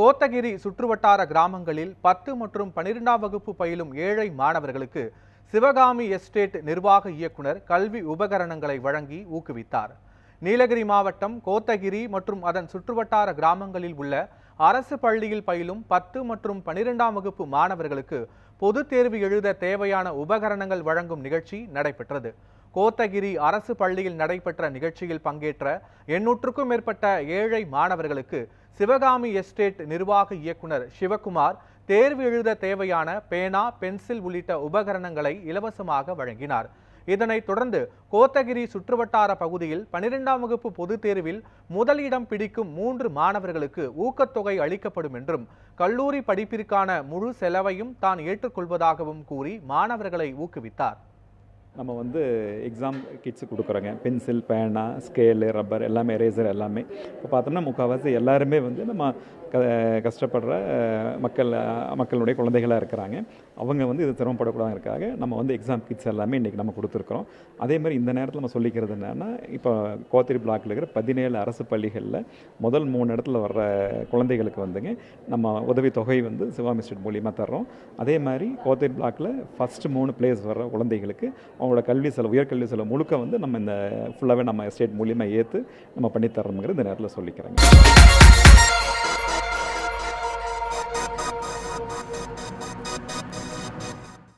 கோத்தகிரி சுற்றுவட்டார கிராமங்களில் பத்து மற்றும் பனிரெண்டாம் வகுப்பு பயிலும் ஏழை மாணவர்களுக்கு சிவகாமி எஸ்டேட் நிர்வாக இயக்குனர் கல்வி உபகரணங்களை வழங்கி ஊக்குவித்தார். நீலகிரி மாவட்டம் கோத்தகிரி மற்றும் அதன் சுற்றுவட்டார கிராமங்களில் உள்ள அரசு பள்ளியில் பயிலும் பத்து மற்றும் பனிரெண்டாம் வகுப்பு மாணவர்களுக்கு பொதுத் தேர்வு எழுத தேவையான உபகரணங்கள் வழங்கும் நிகழ்ச்சி நடைபெற்றது. கோத்தகிரி அரசு பள்ளியில் நடைபெற்ற நிகழ்ச்சியில் பங்கேற்ற எண்ணூற்றுக்கும் மேற்பட்ட ஏழை மாணவர்களுக்கு சிவகாமி எஸ்டேட் நிர்வாக இயக்குனர் சிவகுமார் தேர்வு எழுத தேவையான பேனா பென்சில் உள்ளிட்ட உபகரணங்களை இலவசமாக வழங்கினார். இதனைத் தொடர்ந்து கோத்தகிரி சுற்றுவட்டார பகுதியில் பனிரெண்டாம் வகுப்பு பொதுத் தேர்வில் முதலிடம் பிடிக்கும் மூன்று மாணவர்களுக்கு ஊக்கத்தொகை அளிக்கப்படும் என்றும் கல்லூரி படிப்பிற்கான முழு செலவையும் தான் ஏற்றுக்கொள்வதாகவும் கூறி மாணவர்களை ஊக்குவித்தார். நம்ம வந்து எக்ஸாம் கிட்ஸு கொடுக்குறோங்க. பென்சில் பேனா ஸ்கேலு ரப்பர் எல்லாமே எரேசர் எல்லாமே. இப்போ பார்த்தோம்னா முக்கால்வாசி எல்லாருமே வந்து நம்ம க கஷ்டப்படுற மக்கள் மக்களுடைய குழந்தைகளாக இருக்கிறாங்க. அவங்க வந்து இது சிரமப்படக்கூடாதுக்காக நம்ம வந்து எக்ஸாம் கிட்ஸ் எல்லாமே இன்றைக்கி நம்ம கொடுத்துருக்குறோம். அதே மாதிரி இந்த நேரத்தில் நம்ம சொல்லிக்கிறது என்னென்னா இப்போ கோத்திரி பிளாக்கில் இருக்கிற பதினேழு அரசு பள்ளிகளில் முதல் மூணு இடத்துல வர்ற குழந்தைகளுக்கு வந்துங்க நம்ம உதவித்தொகை வந்து சிவாமி ஸ்டேட் மூலியமாக தர்றோம். அதே மாதிரி கோத்திரி பிளாக்கில் ஃபஸ்ட்டு மூணு பிளேஸ் வர்ற குழந்தைகளுக்கு அவங்களோட கல்வி செலவு உயர்கல்வி செலவு முழுக்க வந்து நம்ம இந்த ஃபுல்லாகவே நம்ம ஸ்டேட் மூலியமாக ஏற்று நம்ம பண்ணி இந்த நேரத்தில் சொல்லிக்கிறேங்க.